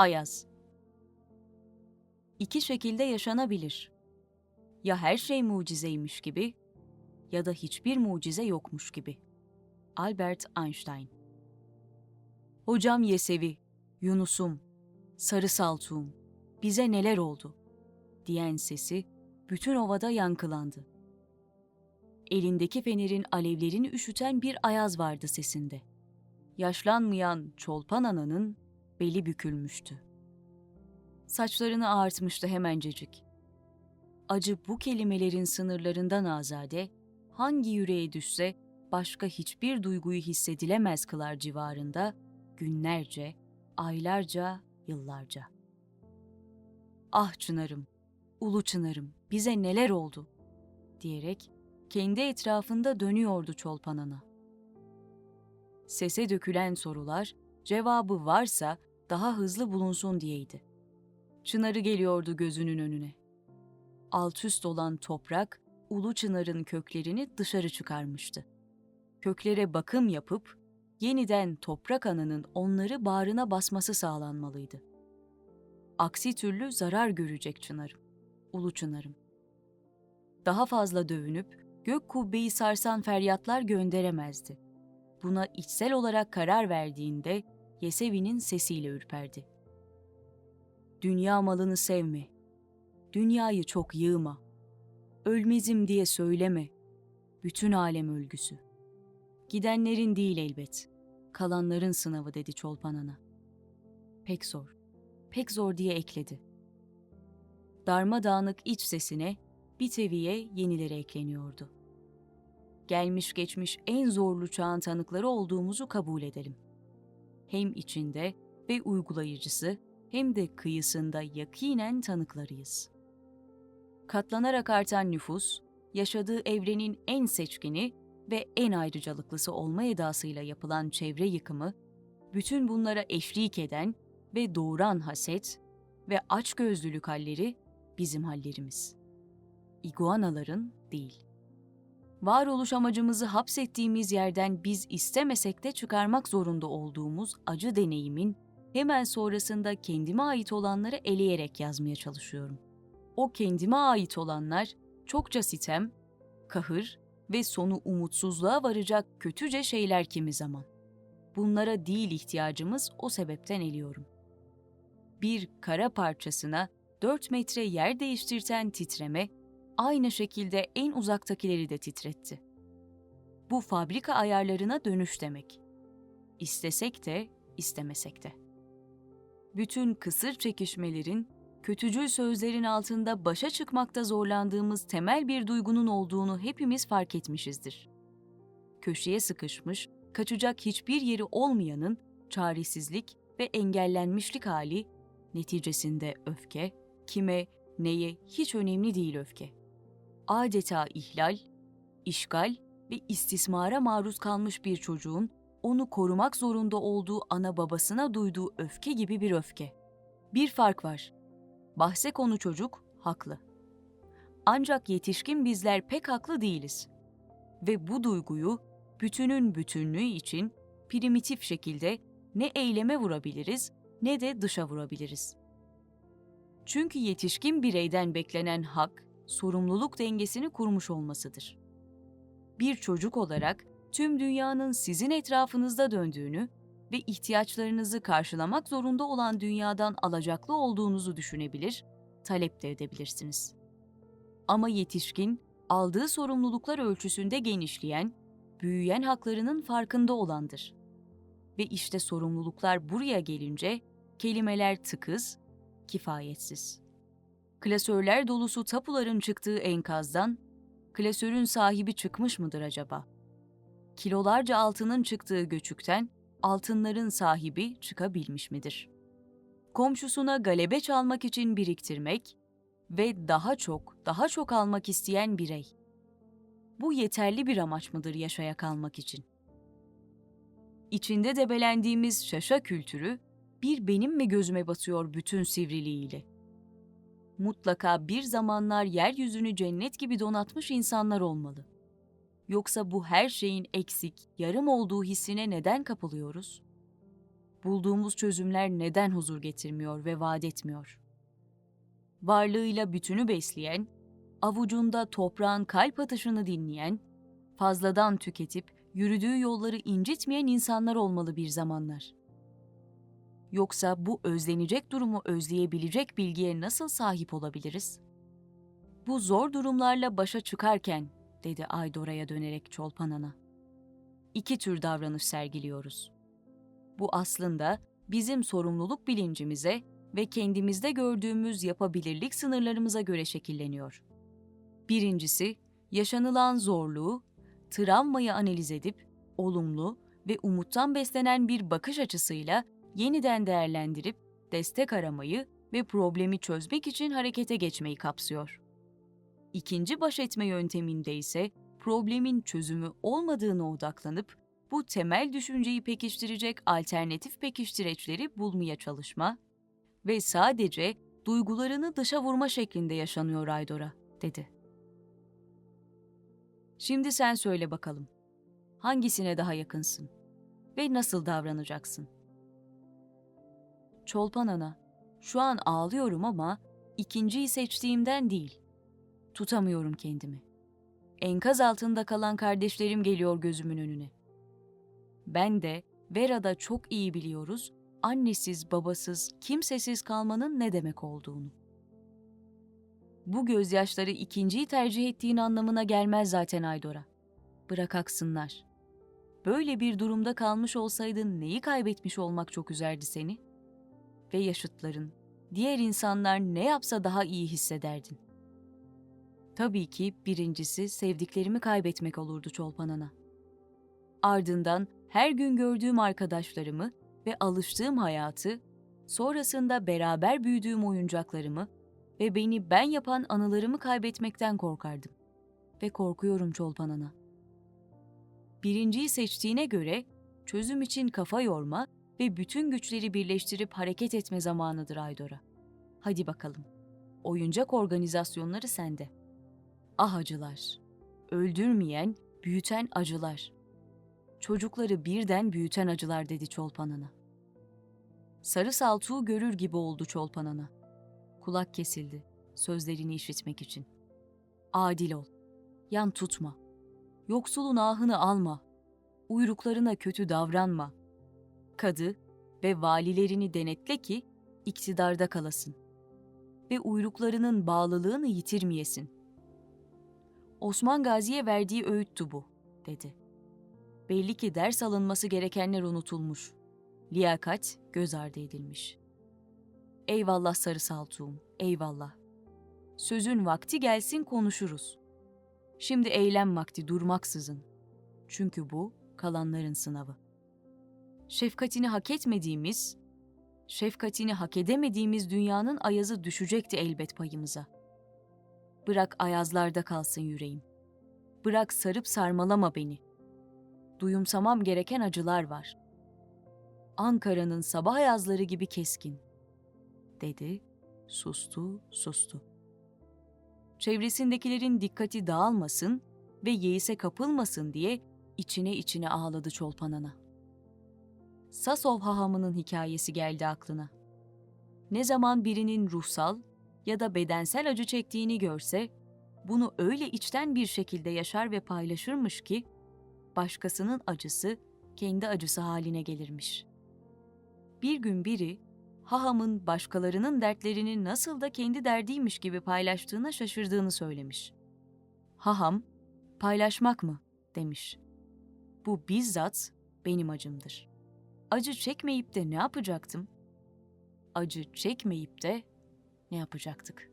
Ayaz. İki şekilde yaşanabilir. Ya her şey mucizeymiş gibi ya da hiçbir mucize yokmuş gibi. Albert Einstein Hocam Yesevi, Yunus'um, Sarı Saltuğum, bize neler oldu? diyen sesi bütün ovada yankılandı. Elindeki fenerin alevlerini üşüten bir ayaz vardı sesinde. Yaşlanmayan Çolpan Ana'nın beli bükülmüştü. Saçlarını ağartmıştı hemencecik. Acı bu kelimelerin sınırlarından azade, hangi yüreğe düşse başka hiçbir duyguyu hissedilemez kılar civarında, günlerce, aylarca, yıllarca. Ah Çınarım, ulu Çınarım, bize neler oldu? diyerek kendi etrafında dönüyordu Çolpan Ana. Sese dökülen sorular, cevabı varsa daha hızlı bulunsun diyeydi. Çınarı geliyordu gözünün önüne. Altüst olan toprak, ulu çınarın köklerini dışarı çıkarmıştı. Köklere bakım yapıp, yeniden toprak ananın onları bağrına basması sağlanmalıydı. Aksi türlü zarar görecek çınarım, ulu çınarım. Daha fazla dövünüp, gök kubbeyi sarsan feryatlar gönderemezdi. Buna içsel olarak karar verdiğinde Yesevi'nin sesiyle ürperdi. Dünya malını sevme. Dünyayı çok yığma. Ölmezim diye söyleme. Bütün alem ölgüsü. Gidenlerin değil elbet. Kalanların sınavı dedi Çolpan Ana. Pek zor. Pek zor diye ekledi. Darmadağınık iç sesine bir teviye yenileri ekleniyordu. Gelmiş geçmiş en zorlu çağın tanıkları olduğumuzu kabul edelim. Hem içinde ve uygulayıcısı hem de kıyısında yakinen tanıklarıyız. Katlanarak artan nüfus, yaşadığı evrenin en seçkini ve en ayrıcalıklısı olma edasıyla yapılan çevre yıkımı, bütün bunlara eşlik eden ve doğuran haset ve açgözlülük halleri bizim hallerimiz. İguanaların değil. Varoluş amacımızı hapsettiğimiz yerden biz istemesek de çıkarmak zorunda olduğumuz acı deneyimin hemen sonrasında kendime ait olanları eleyerek yazmaya çalışıyorum. O kendime ait olanlar çokça sitem, kahır ve sonu umutsuzluğa varacak kötüce şeyler kimi zaman. Bunlara değil ihtiyacımız o sebepten eliyorum. Bir kara parçasına 4 metre yer değiştirten titreme, aynı şekilde en uzaktakileri de titretti. Bu fabrika ayarlarına dönüş demek. İstesek de, istemesek de. Bütün kısır çekişmelerin, kötücül sözlerin altında başa çıkmakta zorlandığımız temel bir duygunun olduğunu hepimiz fark etmişizdir. Köşeye sıkışmış, kaçacak hiçbir yeri olmayanın çaresizlik ve engellenmişlik hali, neticesinde öfke, kime, neye hiç önemli değil öfke. Adeta ihlal, işgal ve istismara maruz kalmış bir çocuğun onu korumak zorunda olduğu ana babasına duyduğu öfke gibi bir öfke. Bir fark var. Bahse konu çocuk haklı. Ancak yetişkin bizler pek haklı değiliz. Ve bu duyguyu bütünün bütünlüğü için primitif şekilde ne eyleme vurabiliriz ne de dışa vurabiliriz. Çünkü yetişkin bireyden beklenen hak, sorumluluk dengesini kurmuş olmasıdır. Bir çocuk olarak tüm dünyanın sizin etrafınızda döndüğünü ve ihtiyaçlarınızı karşılamak zorunda olan dünyadan alacaklı olduğunuzu düşünebilir, talep de edebilirsiniz. Ama yetişkin, aldığı sorumluluklar ölçüsünde genişleyen, büyüyen haklarının farkında olandır. Ve işte sorumluluklar buraya gelince kelimeler tıkız, kifayetsiz. Klasörler dolusu tapuların çıktığı enkazdan, klasörün sahibi çıkmış mıdır acaba? Kilolarca altının çıktığı göçükten, altınların sahibi çıkabilmiş midir? Komşusuna galebe çalmak için biriktirmek ve daha çok, daha çok almak isteyen birey. Bu yeterli bir amaç mıdır yaşaya kalmak için? İçinde debelendiğimiz şaşa kültürü bir benim mi gözüme batıyor bütün sivriliğiyle? Mutlaka bir zamanlar yeryüzünü cennet gibi donatmış insanlar olmalı. Yoksa bu her şeyin eksik, yarım olduğu hissine neden kapılıyoruz? bulduğumuz çözümler neden huzur getirmiyor ve vaat etmiyor? Varlığıyla bütünü besleyen, avucunda toprağın kalp atışını dinleyen, fazladan tüketip yürüdüğü yolları incitmeyen insanlar olmalı bir zamanlar. Yoksa bu özlenecek durumu özleyebilecek bilgiye nasıl sahip olabiliriz? Bu zor durumlarla başa çıkarken, dedi Aydora'ya dönerek Çolpan Ana. İki tür davranış sergiliyoruz. Bu aslında bizim sorumluluk bilincimize ve kendimizde gördüğümüz yapabilirlik sınırlarımıza göre şekilleniyor. Birincisi, yaşanılan zorluğu, travmayı analiz edip olumlu ve umuttan beslenen bir bakış açısıyla yeniden değerlendirip destek aramayı ve problemi çözmek için harekete geçmeyi kapsıyor. İkinci baş etme yönteminde ise problemin çözümü olmadığına odaklanıp bu temel düşünceyi pekiştirecek alternatif pekiştireçleri bulmaya çalışma ve sadece duygularını dışa vurma şeklinde yaşanıyor Aydora, dedi. Şimdi sen söyle bakalım. Hangisine daha yakınsın ve nasıl davranacaksın? Çolpan ana, şu an ağlıyorum ama ikinciyi seçtiğimden değil. Tutamıyorum kendimi. Enkaz altında kalan kardeşlerim geliyor gözümün önüne. Ben de Vera da çok iyi biliyoruz annesiz, babasız, kimsesiz kalmanın ne demek olduğunu. Bu gözyaşları ikinciyi tercih ettiğin anlamına gelmez zaten Aydora. Bırak aksınlar. Böyle bir durumda kalmış olsaydın neyi kaybetmiş olmak çok üzerdi seni? Ve yaşıtların, diğer insanlar ne yapsa daha iyi hissederdin. Tabii ki birincisi sevdiklerimi kaybetmek olurdu Çolpan Ana. Ardından her gün gördüğüm arkadaşlarımı ve alıştığım hayatı, sonrasında beraber büyüdüğüm oyuncaklarımı ve beni ben yapan anılarımı kaybetmekten korkardım. Ve korkuyorum Çolpan Ana. Birinciyi seçtiğine göre çözüm için kafa yorma ve bütün güçleri birleştirip hareket etme zamanıdır Aydora. Hadi bakalım. Oyuncak organizasyonları sende. Ah acılar. Öldürmeyen, büyüten acılar. Çocukları birden büyüten acılar dedi Çolpan Ana. Sarı saltuğu görür gibi oldu Çolpan Ana. Kulak kesildi sözlerini işitmek için. Adil ol. Yan tutma. Yoksulun ahını alma. Uyruklarına kötü davranma. Kadı ve valilerini denetle ki iktidarda kalasın. Ve uyruklarının bağlılığını yitirmeyesin. Osman Gazi'ye verdiği öğüttü bu, dedi. Belli ki ders alınması gerekenler unutulmuş. Liyakat göz ardı edilmiş. Eyvallah sarı saltuğum, eyvallah. Sözün vakti gelsin konuşuruz. Şimdi eylem vakti durmaksızın. Çünkü bu kalanların sınavı. Şefkatini hak etmediğimiz, şefkatini hak edemediğimiz dünyanın ayazı düşecekti elbet payımıza. Bırak ayazlarda kalsın yüreğim. Bırak sarıp sarmalama beni. Duyumsamam gereken acılar var. Ankara'nın sabah ayazları gibi keskin. Dedi, sustu, sustu. Çevresindekilerin dikkati dağılmasın ve yeise kapılmasın diye içine içine ağladı Çolpan Ana. Sasov hahamının hikayesi geldi aklına. Ne zaman birinin ruhsal ya da bedensel acı çektiğini görse, bunu öyle içten bir şekilde yaşar ve paylaşırmış ki, başkasının acısı kendi acısı haline gelirmiş. Bir gün biri, hahamın başkalarının dertlerini nasıl da kendi derdiymiş gibi paylaştığına şaşırdığını söylemiş. Haham, paylaşmak mı? demiş. Bu bizzat benim acımdır. Acı çekmeyip de ne yapacaktım? Acı çekmeyip de ne yapacaktık?